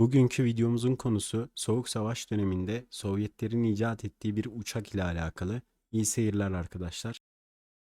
Bugünkü videomuzun konusu Soğuk Savaş döneminde Sovyetlerin icat ettiği bir uçak ile alakalı. İyi seyirler arkadaşlar.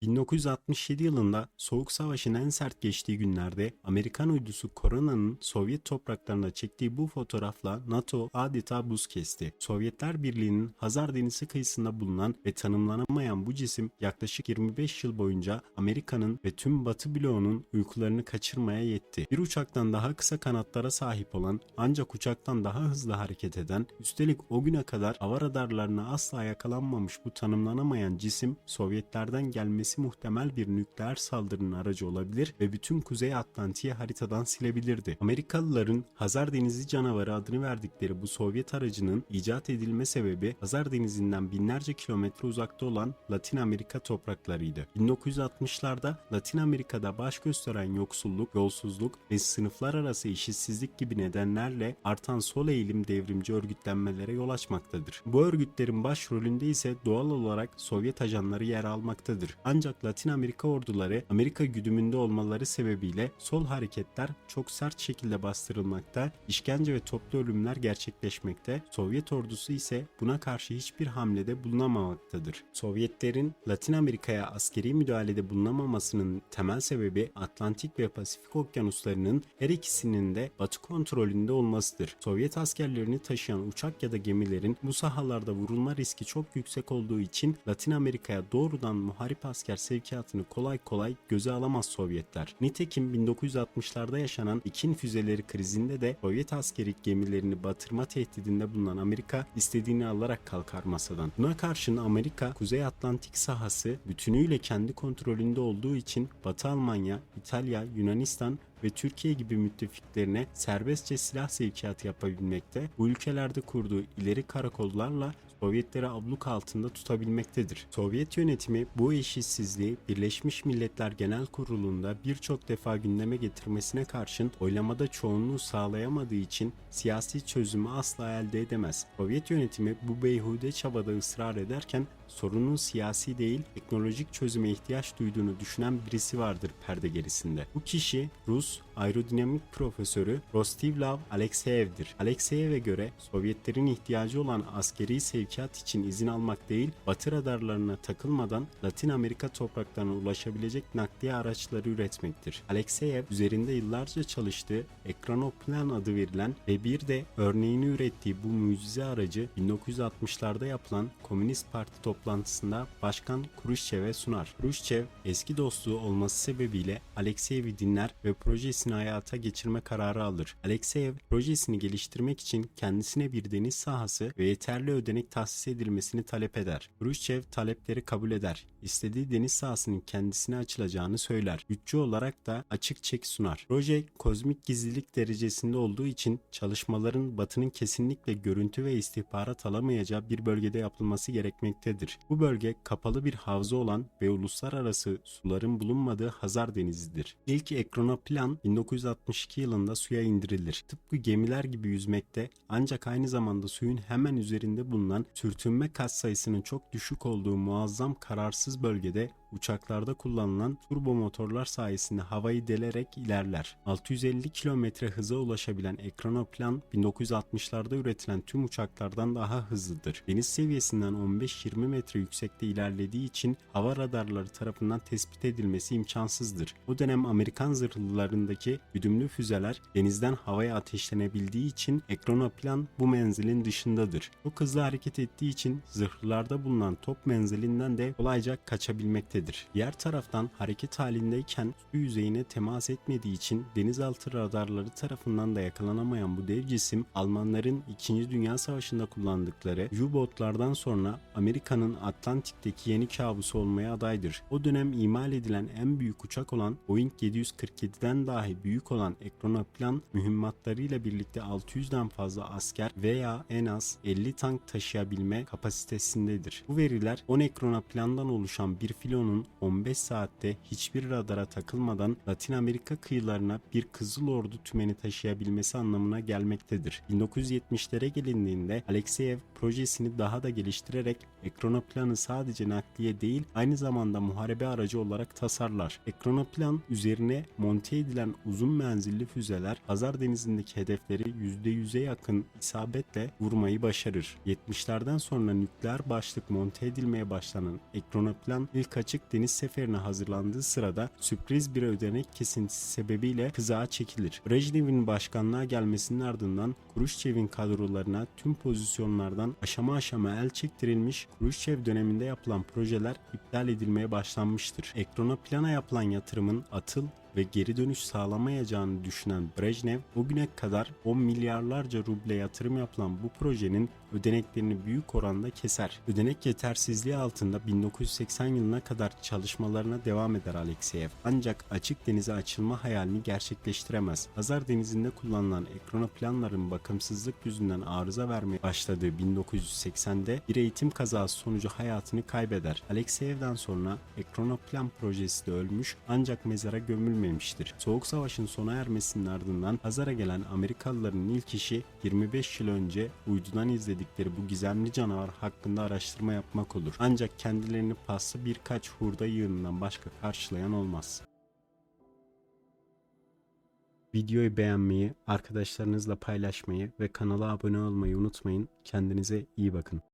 1967 yılında Soğuk Savaş'ın en sert geçtiği günlerde Amerikan uydusu Corona'nın Sovyet topraklarına çektiği bu fotoğrafla NATO adeta buz kesti. Sovyetler Birliği'nin Hazar Denizi kıyısında bulunan ve tanımlanamayan bu cisim yaklaşık 25 yıl boyunca Amerika'nın ve tüm Batı bloğunun uykularını kaçırmaya yetti. Bir uçaktan daha kısa kanatlara sahip olan ancak uçaktan daha hızlı hareket eden üstelik o güne kadar hava radarlarına asla yakalanmamış bu tanımlanamayan cisim Sovyetlerden gelmesi muhtemel bir nükleer saldırının aracı olabilir ve bütün Kuzey Atlantik'i haritadan silebilirdi. Amerikalıların Hazar Denizi canavarı adını verdikleri bu Sovyet aracının icat edilme sebebi Hazar Denizi'nden binlerce kilometre uzakta olan Latin Amerika topraklarıydı. 1960'larda Latin Amerika'da baş gösteren yoksulluk, yolsuzluk ve sınıflar arası eşitsizlik gibi nedenlerle artan sol eğilim devrimci örgütlenmelere yol açmaktadır. Bu örgütlerin başrolünde ise doğal olarak Sovyet ajanları yer almaktadır. Ancak Latin Amerika orduları Amerika güdümünde olmaları sebebiyle sol hareketler çok sert şekilde bastırılmakta, işkence ve toplu ölümler gerçekleşmekte, Sovyet ordusu ise buna karşı hiçbir hamlede bulunamamaktadır. Sovyetlerin Latin Amerika'ya askeri müdahalede bulunamamasının temel sebebi Atlantik ve Pasifik okyanuslarının her ikisinin de Batı kontrolünde olmasıdır. Sovyet askerlerini taşıyan uçak ya da gemilerin bu sahalarda vurulma riski çok yüksek olduğu için Latin Amerika'ya doğrudan muharip asker sevkiyatını kolay kolay göze alamaz Sovyetler. Nitekim 1960'larda yaşanan ikin füzeleri krizinde de Sovyet askeri gemilerini batırma tehdidinde bulunan Amerika istediğini alarak kalkar masadan. Buna karşın Amerika Kuzey Atlantik sahası bütünüyle kendi kontrolünde olduğu için Batı Almanya, İtalya, Yunanistan ve Türkiye gibi müttefiklerine serbestçe silah sevkiyatı yapabilmekte, bu ülkelerde kurduğu ileri karakollarla Sovyetleri abluk altında tutabilmektedir. Sovyet yönetimi bu eşitsizliği Birleşmiş Milletler Genel Kurulu'nda birçok defa gündeme getirmesine karşın oylamada çoğunluğu sağlayamadığı için siyasi çözümü asla elde edemez. Sovyet yönetimi bu beyhude çabada ısrar ederken sorunun siyasi değil teknolojik çözüme ihtiyaç duyduğunu düşünen birisi vardır perde gerisinde. Bu kişi Rus aerodinamik profesörü Rostivlav Alekseyev'dir. Alekseyev'e göre Sovyetlerin ihtiyacı olan askeri sevkiyat için izin almak değil, Batı radarlarına takılmadan Latin Amerika topraklarına ulaşabilecek nakliye araçları üretmektir. Alekseyev üzerinde yıllarca çalıştığı Ekranoplan adı verilen ve bir de örneğini ürettiği bu mucize aracı 1960'larda yapılan Komünist Parti toplantısında Başkan Khrushchev'e sunar. Khrushchev eski dostluğu olması sebebiyle Alekseyev'i dinler ve projesini hayata geçirme kararı alır. Alekseyev projesini geliştirmek için kendisine bir deniz sahası ve yeterli ödenek tahsis edilmesini talep eder. Khrushchev talepleri kabul eder. İstediği deniz sahasının kendisine açılacağını söyler. Bütçe olarak da açık çek sunar. Proje kozmik gizlilik derecesinde olduğu için çalışmaların Batı'nın kesinlikle görüntü ve istihbarat alamayacağı bir bölgede yapılması gerekmektedir. Bu bölge kapalı bir havza olan ve uluslararası suların bulunmadığı Hazar Denizi'dir. İlk ekranoplan 1962 yılında suya indirilir. Tıpkı gemiler gibi yüzmekte ancak aynı zamanda suyun hemen üzerinde bulunan sürtünme kat sayısının çok düşük olduğu muazzam kararsız bölgede uçaklarda kullanılan turbo motorlar sayesinde havayı delerek ilerler. 650 kilometre hıza ulaşabilen ekranoplan 1960'larda üretilen tüm uçaklardan daha hızlıdır. Deniz seviyesinden 15-20 metre yüksekte ilerlediği için hava radarları tarafından tespit edilmesi imkansızdır. O dönem Amerikan zırhlılarındaki güdümlü füzeler denizden havaya ateşlenebildiği için ekranoplan bu menzilin dışındadır. Çok hızlı hareket ettiği için zırhlılarda bulunan top menzilinden de kolayca kaçabilmektedir. Diğer taraftan hareket halindeyken su yüzeyine temas etmediği için denizaltı radarları tarafından da yakalanamayan bu dev cisim Almanların 2. Dünya Savaşı'nda kullandıkları U-botlardan sonra Amerika'nın Atlantik'teki yeni kabusu olmaya adaydır. O dönem imal edilen en büyük uçak olan Boeing 747'den dahi büyük olan ekranoplan mühimmatlarıyla birlikte 600'den fazla asker veya en az 50 tank taşıyabilme kapasitesindedir. Bu veriler 10 ekranoplandan oluşan bir filonun Apollo'nun 15 saatte hiçbir radara takılmadan Latin Amerika kıyılarına bir Kızıl Ordu tümeni taşıyabilmesi anlamına gelmektedir. 1970'lere gelindiğinde Alexeyev projesini daha da geliştirerek ekranoplanı sadece nakliye değil aynı zamanda muharebe aracı olarak tasarlar. Ekranoplan üzerine monte edilen uzun menzilli füzeler Hazar Denizi'ndeki hedefleri %100'e yakın isabetle vurmayı başarır. 70'lerden sonra nükleer başlık monte edilmeye başlanan ekranoplan ilk açık deniz seferine hazırlandığı sırada sürpriz bir ödenek kesintisi sebebiyle kızağa çekilir. Brejnev'in başkanlığa gelmesinin ardından Khrushchev'in kadrolarına tüm pozisyonlardan aşama aşama el çektirilmiş Khrushchev döneminde yapılan projeler iptal edilmeye başlanmıştır. Ekronoplana yapılan yatırımın atıl ve geri dönüş sağlamayacağını düşünen Brejnev o güne kadar 10 milyarlarca ruble yatırım yapılan bu projenin ödeneklerini büyük oranda keser. Ödenek yetersizliği altında 1980 yılına kadar çalışmalarına devam eder Alexeyev. Ancak açık denize açılma hayalini gerçekleştiremez. Hazar Denizi'nde kullanılan ekranoplanların bakımsızlık yüzünden arıza vermeye başladığı 1980'de bir eğitim kazası sonucu hayatını kaybeder. Alexeyev'den sonra ekranoplan projesi de ölmüş ancak mezara gömülmemiştir. Soğuk Savaş'ın sona ermesinin ardından Hazar'a gelen Amerikalıların ilk işi 25 yıl önce uydudan izledikleri bu gizemli canavar hakkında araştırma yapmak olur. Ancak kendilerini paslı birkaç hurda yığınından başka karşılayan olmaz. Videoyu beğenmeyi, arkadaşlarınızla paylaşmayı ve kanala abone olmayı unutmayın. Kendinize iyi bakın.